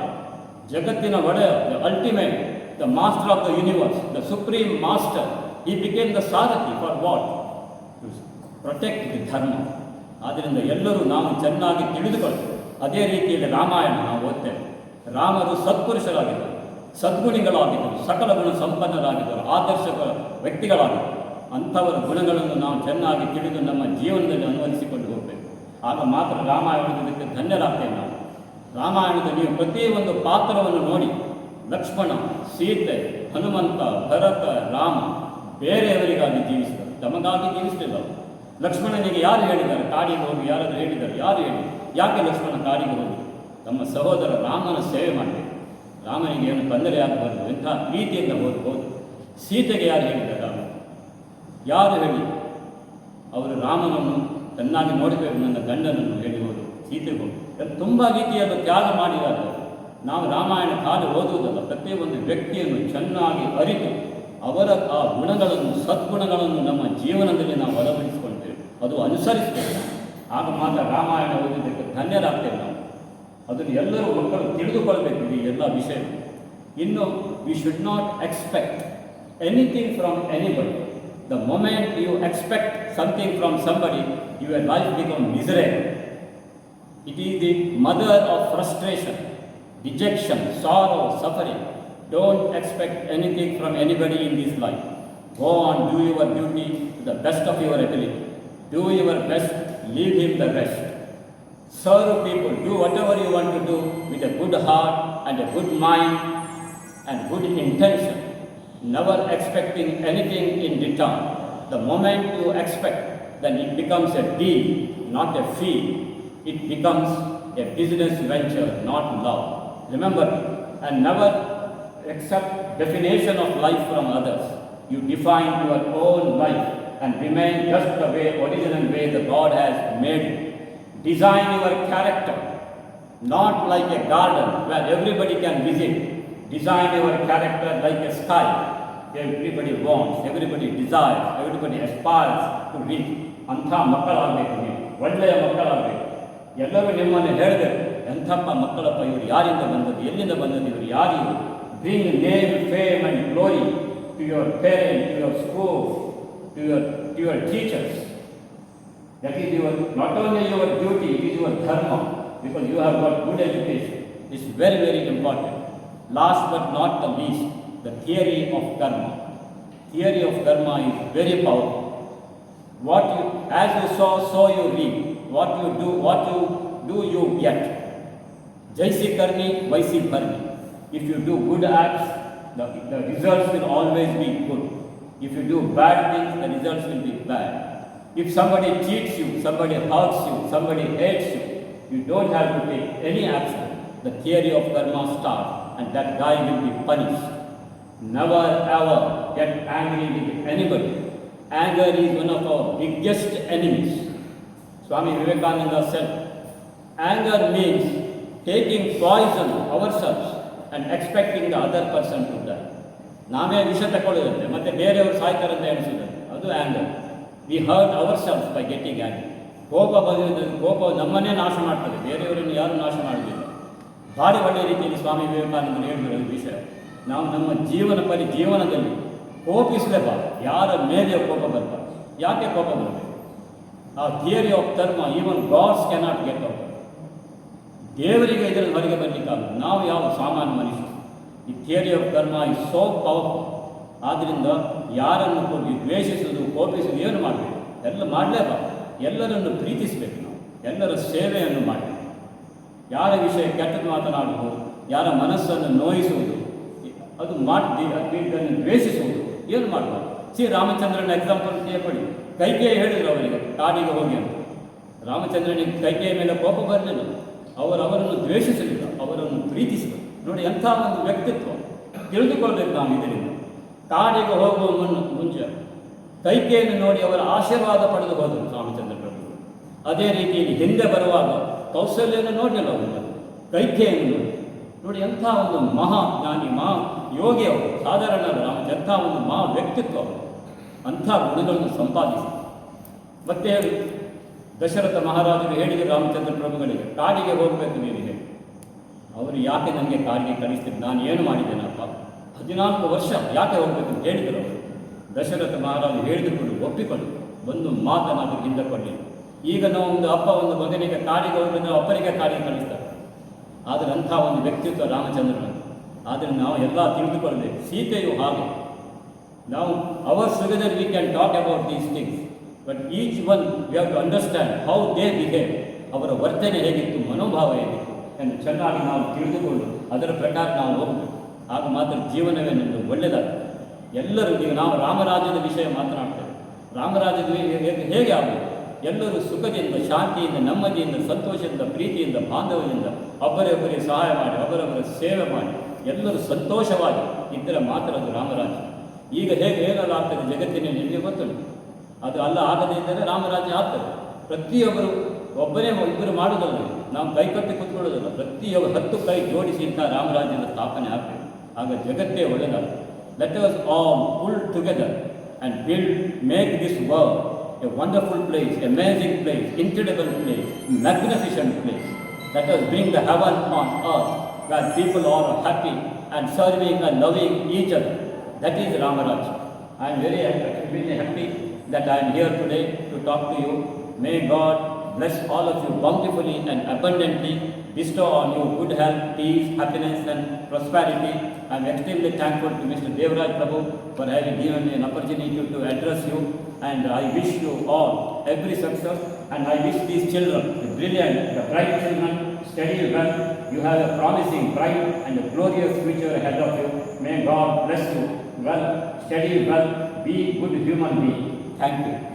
ಜಗತ್ತಿನ ಒಡೆ the ultimate the master of the universe the supreme master he became the sarathi for what protect the dharma ಆದ್ದರಿಂದ ಎಲ್ಲರೂ ನಾವು ಚೆನ್ನಾಗಿ ತಿಳಿದುಕೊಳ್ಳಿ. ಅದೇ ರೀತಿಯಲ್ಲಿ ರಾಮಾಯಣ ನಾವು ಓದ್ತೇವೆ. ರಾಮರು ಸತ್ಪುರುಷರಾಗಿದ್ದರು, ಸದ್ಗುಣಿಗಳಾಗಿದ್ದರು, ಸಕಲ ಗುಣ ಸಂಪನ್ನರಾಗಿದ್ದರು, ಆದರ್ಶಕ ವ್ಯಕ್ತಿಗಳಾಗಿದ್ದರು. ಅಂಥವರ ಗುಣಗಳನ್ನು ನಾವು ಚೆನ್ನಾಗಿ ತಿಳಿದು ನಮ್ಮ ಜೀವನದಲ್ಲಿ ಅನ್ವಯಿಸಿಕೊಂಡು ಹೋಗಬೇಕು. ಆಗ ಮಾತ್ರ ರಾಮಾಯಣದಕ್ಕೆ ಧನ್ಯರಾಗ್ತೇವೆ ನಾವು. ರಾಮಾಯಣದಲ್ಲಿ ನೀವು ಪ್ರತಿಯೊಂದು ಪಾತ್ರವನ್ನು ನೋಡಿ ಲಕ್ಷ್ಮಣ, ಸೀತೆ, ಹನುಮಂತ, ಭರತ, ರಾಮ ಬೇರೆಯವರಿಗಾಗಿ ಜೀವಿಸಿದರು. ತಮಗಾಗಿ ಜೀವಿಸಲಿಲ್ಲ. ಲಕ್ಷ್ಮಣನಿಗೆ ಯಾರು ಹೇಳಿದ್ದಾರೆ? ಕಾಡಿಗೆ ಹೋಗಿ ಯಾರಾದರೂ ಹೇಳಿದ್ದಾರೆ? ಯಾರು ಹೇಳಿ? ಯಾಕೆ ಲಕ್ಷ್ಮಣ ಕಾಡಿಗೆ ಹೋಗಿ? ತಮ್ಮ ಸಹೋದರ ರಾಮನ ಸೇವೆ ಮಾಡಬೇಕು ರಾಮನಿಗೆ ಏನು ತೊಂದರೆ ಆಗಬಾರ್ದು ಇಂಥ ಪ್ರೀತಿಯಿಂದ ಓದ್ಬೋದು ಸೀತೆಗೆ ಯಾರು ಹೇಳಿದ್ದಾರೆ? ಯಾರು ಹೇಳಿ? ಅವರು ರಾಮನನ್ನು ಚೆನ್ನಾಗಿ ನೋಡಬೇಕು ನನ್ನ ಗಂಡನನ್ನು ಹೇಳಿರುವುದು ಸೀತೆಗೊಂಡು ತುಂಬ ರೀತಿಯಾದ ತ್ಯಾಗ ಮಾಡಿದಾಗ ನಾವು ರಾಮಾಯಣ ಕಾಲು ಓದುವುದಲ್ಲ ಪ್ರತಿಯೊಂದು ವ್ಯಕ್ತಿಯನ್ನು ಚೆನ್ನಾಗಿ ಅರಿತು ಅವರ ಆ ಗುಣಗಳನ್ನು, ಸದ್ಗುಣಗಳನ್ನು ನಮ್ಮ ಜೀವನದಲ್ಲಿ ನಾವು ಅಳವಡಿಸಿಕೊಳ್ತೇವೆ ಅದು ಅನುಸರಿಸ್ತೇವೆ. ಆಗ ಮಾತ್ರ ರಾಮಾಯಣ ಓದಿದ್ದಕ್ಕೆ ಧನ್ಯರಾಗ್ತೇವೆ ನಾವು. ಅದನ್ನು ಎಲ್ಲರೂ ಮಕ್ಕಳು ತಿಳಿದುಕೊಳ್ಬೇಕು ಈ ಎಲ್ಲ ವಿಷಯ ಇನ್ನು we should not expect anything from anybody The moment you expect something from somebody, your life becomes miserable. It is the mother of frustration, dejection, sorrow, suffering. Don't expect anything from anybody in this life. Go on, do your duty to the best of your ability. Do your best, leave him the rest. Serve people, do whatever you want to do with a good heart and a good mind and good intention never expecting anything in return. The moment you expect, then it becomes a deal, not a fee. It becomes a business venture, not love. Remember, and never accept definition of life from others. You define your own life and remain just the way, original way the God has made it. Design your character, not like a garden where everybody can visit. Design your character like a sky Everybody wants, everybody desires, everybody aspires to reach. ಅಂಥ ಮಕ್ಕಳಾಗಬೇಕು ನೀವು ಒಳ್ಳೆಯ ಮಕ್ಕಳಾಗಬೇಕು ಎಲ್ಲರೂ ನಿಮ್ಮನ್ನು ಹೇಳಿದೆ ಎಂಥಪ್ಪ ಮಕ್ಕಳಪ್ಪ ಇವರು ಯಾರಿಂದ ಬಂದದ್ದು ಎಲ್ಲಿಂದ ಬಂದದ್ದು ಇವರು ಯಾರು ಇವರು bring name fame and glory to your parent to your school to your to your teachers That is your, not only your duty, it is your dharma, because you have got good education. It's very, very important. Last but not the least, the theory of karma. Theory of karma is very powerful. What you, as you sow, so you reap. What you do, what you do, you get. Jaisi karni, vaisi bharni. If you do good acts, the, the results will always be good. If you do bad things, the results will be bad. If somebody cheats you, somebody hurts you, somebody hates you, you don't have to take any action. The theory of karma starts, and that guy will be punished. Never ever get angry with anybody. Anger is one of our biggest enemies. Swami Vivekananda said, anger means taking poison ourselves and expecting the other person to die. ನಾವೇ ವಿಷ ತಗೊಳ್ಳೋದಂತೆ ಮತ್ತೆ ಬೇರೆಯವರು ಸಾಯ್ತಾರಂತ ಎಣಿಸೋದಂತೆ ಅದು anger we hurt ourself by getting anger ಕೋಪ ಬಂದಿದ್ದು ಕೋಪ ನಮ್ಮನ್ನೇ ನಾಶ ಮಾಡ್ತದೆ ಬೇರೆಯವರನ್ನು ಯಾರು ನಾಶ ಮಾಡಲಿಲ್ಲ ಭಾರಿ ಒಳ್ಳೆಯ ರೀತಿಯಲ್ಲಿ ಸ್ವಾಮಿ ವಿವೇಕಾನಂದರು ಹೇಳಿದ್ರು ವಿಷಯ ನಾವು ನಮ್ಮ ಜೀವನ ಪರಿ ಜೀವನದಲ್ಲಿ ಕೋಪಿಸಲೇಬಾರದು. ಯಾರ ಮೇಲೆ ಕೋಪ ಬರಬಾರ್ದು ಯಾಕೆ ಕೋಪ ಬರಬೇಕು ಆ theory of dharma even gods cannot get out ದೇವರಿಗೆ ಇದರಲ್ಲಿ ಹೊರಗೆ ಬರಲಿಕ್ಕಾಗಲ್ಲ. ನಾವು ಯಾವ ಸಾಮಾನ್ಯ ಮನುಷ್ಯ? ಈ ಥಿಯರಿ ಆಫ್ ಧರ್ಮ ಈ ಸೋ ಪವರ್ಫುಲ್ ಆದ್ದರಿಂದ ಯಾರನ್ನು ಹೋಗಿ ದ್ವೇಷಿಸುವುದು, ಕೋಪಿಸುವುದು ಏನು ಮಾಡಬೇಕು? ಎಲ್ಲ ಮಾಡಲೇಬಾರ್ದು. ಎಲ್ಲರನ್ನು ಪ್ರೀತಿಸಬೇಕು ನಾವು. ಎಲ್ಲರ ಸೇವೆಯನ್ನು ಮಾಡಬೇಕು. ಯಾರ ವಿಷಯ ಕೆಟ್ಟದ್ದು ಮಾತನಾಡುವುದು, ಯಾರ ಮನಸ್ಸನ್ನು ನೋಯಿಸುವುದು ಅದು ಮಾಡಿ ಅದನ್ನು ದ್ವೇಷಿಸುವುದು. ಏನು ಮಾಡಬಾರ್ದು ಸಿ ರಾಮಚಂದ್ರನ ಎಕ್ಸಾಂಪಲ್ ಕೊಡಿ ಕೈಕೇಯಿ ಹೇಳಿದರು ಅವರಿಗೆ ಕಾಡಿಗೆ ಹೋಗಿ ಅಂತ. ರಾಮಚಂದ್ರನಿಗೆ ಕೈಕೇಯ ಮೇಲೆ ಕೋಪ ಬರಲಿಲ್ಲ. ಅವರು ಅವರನ್ನು ದ್ವೇಷಿಸಲಿಲ್ಲ, ಅವರನ್ನು ಪ್ರೀತಿಸಿದರು. ನೋಡಿ, ಎಂಥ ಒಂದು ವ್ಯಕ್ತಿತ್ವ. ತಿಳಿದುಕೊಳ್ಬೇಕು ನಾವು ಇದರಿಂದ. ಕಾಡಿಗೆ ಹೋಗುವ ಮುನ್ನ ಮುಂಚೆ ಕೈಕೇಯನ್ನು ನೋಡಿ ಅವರ ಆಶೀರ್ವಾದ ಪಡೆದು ಹೋದರು ರಾಮಚಂದ್ರ ಪ್ರಭು ಅದೇ ರೀತಿಯಲ್ಲಿ ಹಿಂದೆ ಬರುವಾಗ ಕೌಶಲ್ಯವನ್ನು ನೋಡಲಿಲ್ಲ ಅವರು ಕೈಕೇಯನ್ನು ನೋಡಿ. ನೋಡಿ, ಎಂಥ ಒಂದು ಮಹಾ ಜ್ಞಾನಿ, ಮಹಾ ಯೋಗಿ ಅವರು ಸಾಧಾರಣ ಎಂಥ ಒಂದು ಮಹಾ ವ್ಯಕ್ತಿತ್ವ ಅವರು, ಅಂಥ ಗುಣಗಳನ್ನು ಸಂಪಾದಿಸಿ. ಮತ್ತೆ ದಶರಥ ಮಹಾರಾಜರು ಹೇಳಿದರು ರಾಮಚಂದ್ರ ಪ್ರಭುಗಳಿಗೆ, ಕಾಡಿಗೆ ಹೋಗಬೇಕು ನೀವು ಹೇಳಿ. ಅವರು ಯಾಕೆ ನನಗೆ ಕಾಡಿಗೆ ಕಳಿಸ್ತೀರಿ ನಾನು ಏನು ಮಾಡಿದ್ದೇನಪ್ಪ? ಹದಿನಾಲ್ಕು ವರ್ಷ ಯಾಕೆ ಹೋಗಬೇಕು ಅಂತ ಹೇಳಿದರು ಅವರು. ದಶರಥ ಮಹಾರಾಜರು ಹೇಳಿದುಕೊಂಡು ಒಪ್ಪಿಕೊಂಡು ಒಂದು ಮಾತನಾದರೂ, ಹಿಂದೆ ಕೊಡಲಿಲ್ಲ. ಈಗ ನಾವು ಒಂದು ಅಪ್ಪ, ಒಂದು ಮಗನಿಗೆ ಕಾಡಿಗೆ ಹೋಗಬೇಕು ಅಪ್ಪನಿಗೆ ಕಾಡಿಗೆ ಕಳಿಸ್ತಾರೆ. ಆದರೆ ಅಂಥ ಒಂದು ವ್ಯಕ್ತಿತ್ವ ರಾಮಚಂದ್ರನ. ಆದರೆ ನಾವು ಎಲ್ಲ ತಿಳಿದುಕೊಳ್ಳಬೇಕು ಸೀತೆಯು ಹಾಗೆ. ನಾವು our together we can talk about these things but each one we have to understand how they behave ಅವರ ವರ್ತನೆ ಹೇಗಿತ್ತು, ಮನೋಭಾವ ಹೇಗಿತ್ತು ಎಂದು ಚೆನ್ನಾಗಿ ನಾವು ತಿಳಿದುಕೊಂಡು ಅದರ ಪ್ರಕಾರ ನಾವು ಹೋಗಬೇಕು. ಆಗ ಮಾತ್ರ ಜೀವನವೇ ನಮ್ಮದು ಒಳ್ಳೆಯದಾಗ್ತದೆ ಎಲ್ಲರೂ, ಈಗ ನಾವು ರಾಮರಾಜ್ಯದ ವಿಷಯ ಮಾತನಾಡ್ತೇವೆ. ರಾಮರಾಜ್ಯದ ಹೇಗೆ ಹೇಗೆ ಆಗಬೇಕು? ಎಲ್ಲರೂ ಸುಖದಿಂದ, ಶಾಂತಿಯಿಂದ, ನೆಮ್ಮದಿಯಿಂದ, ಸಂತೋಷದಿಂದ, ಪ್ರೀತಿಯಿಂದ, ಬಾಂಧವ್ಯದಿಂದ ಒಬ್ಬರೊಬ್ಬರಿಗೆ ಸಹಾಯ ಮಾಡಿ ಒಬ್ಬರೊಬ್ಬರ ಸೇವೆ ಮಾಡಿ, ಎಲ್ಲರೂ ಸಂತೋಷವಾಗಿ ಇದ್ದರೆ ಮಾತ್ರ ಅದು ರಾಮರಾಜ್ಯ. ಈಗ ಹೇಗೆ ಹೇಳಲಾಗ್ತದೆ ಆಗ್ತದೆ ಜಗತ್ತಿನಲ್ಲಿ ನಿಮಗೆ ಗೊತ್ತುಂಟು? ಅದು ಅಲ್ಲ ಆಗದೇ ಇದ್ದರೆ ರಾಮರಾಜ್ಯ ಆಗ್ತದೆ. ಪ್ರತಿಯೊಬ್ಬರು ಒಬ್ಬರೇ ಇಬ್ಬರು ಮಾಡೋದಲ್ಲ ನಾವು ಕೈ ಕಟ್ಟಿ ಕೂತ್ಕೊಳ್ಳೋದಲ್ಲ ಪ್ರತಿಯೊಬ್ಬರು ಹತ್ತು ಕೈ ಜೋಡಿಸಿ ಇಂಥ ರಾಮರಾಜ್ಯದ ಸ್ಥಾಪನೆ ಆಗಬೇಕು. ಆಗ ಜಗತ್ತೇ ಒಳ್ಳೆಯದಾಗ್ತದೆ. Let us all pull together and build make this world a wonderful place, amazing place, incredible place, magnificent place Let us bring the heaven on earth where people are happy and serving and loving each other. That is Ramaraj. I am very extremely happy that I am here today to talk to you. May God bless all of you bountifully and abundantly, bestow on you good health, peace, happiness and prosperity. I am extremely thankful to Mr. Devraj Prabhu for having given me an opportunity to address you and I wish you all every success. And I wish these children, the brilliant, the bright children, study well. You have a promising, bright, and a glorious future ahead of you. May God bless you well, study well, be good human being. Thank you.